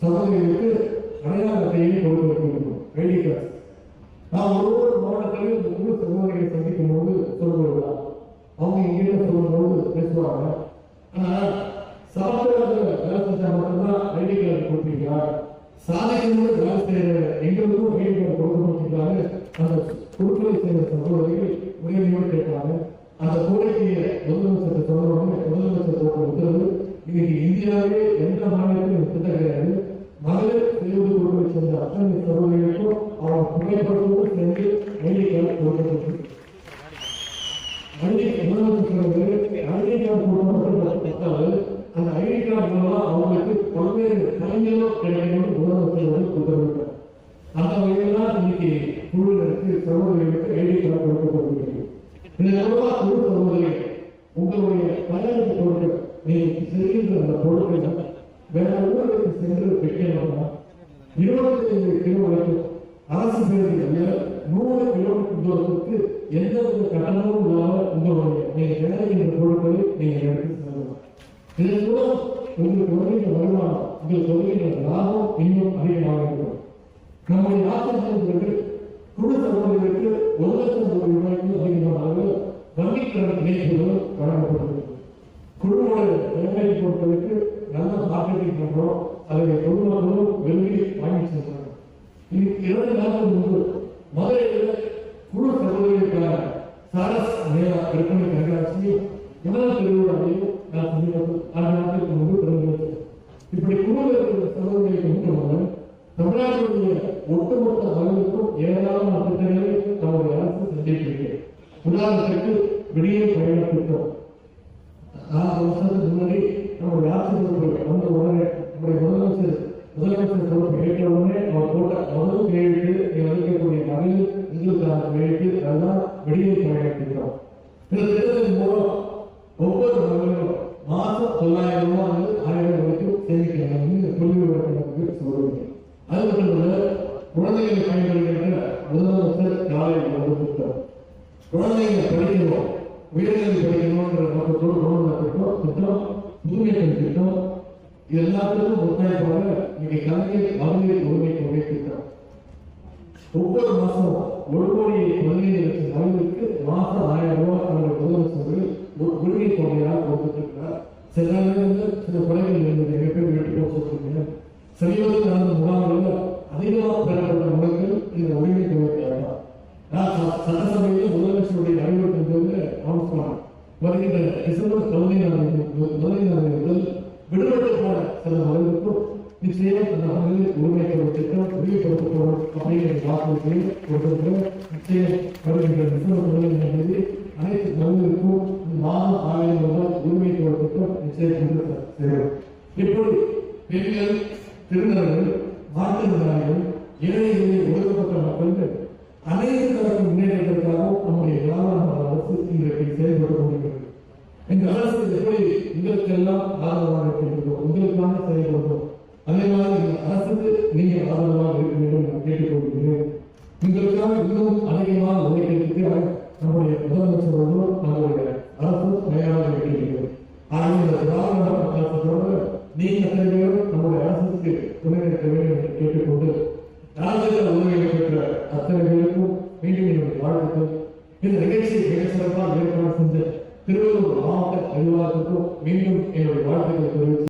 சகோதரிகளுக்கு அடையாள அட்டையை கொடுத்து வைத்திருக்கிறோம் ஐடி கார்டு நான் ஒரு மாவட்டத்திலையும் இந்த ஊர் சகோதரிகளை சந்திக்கும் போது சொல்லுவாங்க அவங்க எங்கிட்ட சொல்லும்போது பேசுவாங்க. ஆனால் சாப்பிடாத வேலை செஞ்சா மட்டும்தான் ஐடி கார்டு கொடுப்பீங்களா? சாலைகளோடு வேலை செய்யற எங்களுக்கும் ஐடி கார்டு கொடுக்க அந்த குழுக்களை செய்த சகோதரிகள் செய்வது குழுவை சேர்ந்த அத்தனை சகோதரிகளுக்கும் அவங்க புகைப்படத்தோடு சேர்ந்து ஐடி கார்டு கொடுக்கப்பட்டிருக்கு ஐடி கொடுக்கப்பட்டது அந்த ஐடி கார்டு அவங்களுக்கு பல்வேறு கலைஞர்களும் கிடைக்கணும்னு முதலமைச்சர் அந்த வகையில் தான் இன்னைக்கு குழுவினருக்கு சகோதரிகளுக்கு ஐடி கார்டு கொடுக்கப்பட்டிருக்கு. இந்த மூலமா குழு சகோதரிகள் உங்களுடைய தயாரிப்பு பொருட்கள் நீங்கள் செய்கின்ற அந்த பொருட்கள் வேற ஊருக்கு சென்று இருபத்தி ஐந்து கிலோமீட்டர் அரசு பேருந்துகளில் நூறு கிலோமீட்டர் தூரத்துக்கு எந்த ஒரு கட்டணமும் இல்லாமல் உங்களுடைய நீங்கள் கிடைக்கின்ற பொருட்களை நீங்கள் எடுத்து செல்லலாம். இதன் மூலம் உங்களுக்கு வருகின்ற வருமானம் உங்களுக்கு வருகின்ற லாபம் இன்னும் அதிகமாக இருக்கும். நம்முடைய நாட்டு ஆசிரியர்களுக்கு குழு சகோதரிகளுக்கு ஒரு லட்சம் கோடி ரூபாய்க்கு அதிகமாக வங்கிக் கடன் இணைப்புகளும் வழங்கப்படுகிறது. குழுவோட தேவையை பொறுத்தவரைக்கு நல்ல மார்க்கெட்டிங் பண்றோம். அதனுடைய பொதுமக்களும் விரும்பி வாங்கி சென்றாங்க இன்னைக்கு இரண்டு நாட்கள் முன்பு மதுரையில் குழு சகோதரிகளுக்கான சரஸ் மேலா விற்பனை கண்காட்சி முதல் திருவிழாவையும் நான் சமீபத்தில் ஆறு நாட்களுக்கு முன்பு திறந்து வைத்தேன் இப்படி குழுவில் இருக்கிற சகோதரிகளுக்கு மட்டுமல்ல தமிழ்நாட்டுடைய ஒட்டுமொத்த மகளிருக்கும் ஏராளமான திட்டங்களை நம்முடைய அரசு சந்திக்கிறது உதாரணத்துக்கு வெளியே பயணப்பட்டோம் நாலு வருஷத்துக்கு முன்னாடி நம்முடைய ஆசிரியர்கள் வந்த உடனே நம்முடைய முதலமைச்சர் முதலமைச்சர் பொறுப்பு ஏற்ற உடனே அவர் போட்ட முதல் கையெழுத்து இங்க மகளிர் இந்துக்கான கையெழுத்து அதுதான் வெளியே பயண இந்த திட்டத்தின் மூலம் ஒவ்வொரு மகளிரும் மாதம் தொள்ளாயிரம் ரூபாய் வந்து ஆயிரம் வரைக்கும் சேமிக்கிறாங்க புள்ளி விவரங்களுக்கு சொல்லுவீங்க அது மட்டும் இல்ல குழந்தைகளை பயன்படுகின்ற முதலமைச்சர் காலை உணவு திட்டம் குழந்தைங்க படிக்கணும் உயர்கல்வி படிக்கணும்ன்ற நோக்கத்தோடு கொண்டு வந்த திட்டம் திட்டம் தூய்மைகள் திட்டம் எல்லாத்துக்கும் ஒத்துழைப்பாக இன்னைக்கு கலைஞர் மகளிர் உரிமை தொகை திட்டம் ஒவ்வொரு மாசம் ஒரு கோடி பதினைந்து லட்சம் மகளிருக்கு மாசம் ஆயிரம் ரூபாய் நம்முடைய முதலமைச்சர்கள் ஒரு உரிமை தொகையாக கொடுத்துட்டு இருக்கிறார் சில நேரங்களில் சில குறைகள் இருந்தது எப்படி வீட்டுக்கு சொல்லிருக்கீங்க சமீபத்தில் நடந்த முகாம்களில் அதிகமாக பெறப்பட்ட முறைகள் இந்த உரிமை தொகைக்காக நான் சட்டசபையில் முதலமைச்சருடைய அறிவுறுத்தல் பேரில் அனௌன்ஸ் பண்ணேன் வருகின்ற டிசம்பர் பதினைந்தாம் பதினைந்தாம் தேதி முதல் விடுபட்டு போன சில மகளிருக்கும் நிச்சயம் அந்த மகளிர் உரிமை திட்டம் விரிவுபடுத்தப்படும் அப்படிங்கிற வாக்குறுதியை கொடுத்திருக்கிறோம். நிச்சயம் வருகின்ற டிசம்பர் பதினைந்தாம் தேதி அனைத்து மகளிருக்கும் மாதம் ஆயிரம் ரூபாய் உரிமை திட்டம் நிச்சயம் கொண்டு இப்படி பெண்கள் திருநர்கள் மாற்றுத்திறனாளிகள் ஏழைகளில் ஒடுக்கப்பட்ட மக்கள் அனைத்து தரப்பு முன்னேற்றத்திற்காகவும் இதற்காக இன்னும் அதிகமான உதவிகளுக்கு நம்முடைய முதலமைச்சரோடும் நம்முடைய அரசு தயாராக இருக்கிறது ஆகவே இந்த திராவிட கலப்பத்தோடு நீங்க தலைவரும் நம்முடைய அரசுக்கு துணை நிற்க வேண்டும் என்று கேட்டுக்கொண்டு ராஜ்யத்தில் உதவிகளை பெற்ற அத்தனை பேருக்கும் மீண்டும் என்னுடைய வாழ்த்துக்கள். இந்த நிகழ்ச்சியை மிக சிறப்பாக ஏற்பாடு செஞ்ச திருவள்ளூர் மாவட்ட நிர்வாகத்திற்கும் மீண்டும் என்னுடைய வாழ்த்துக்களை தெரிவித்து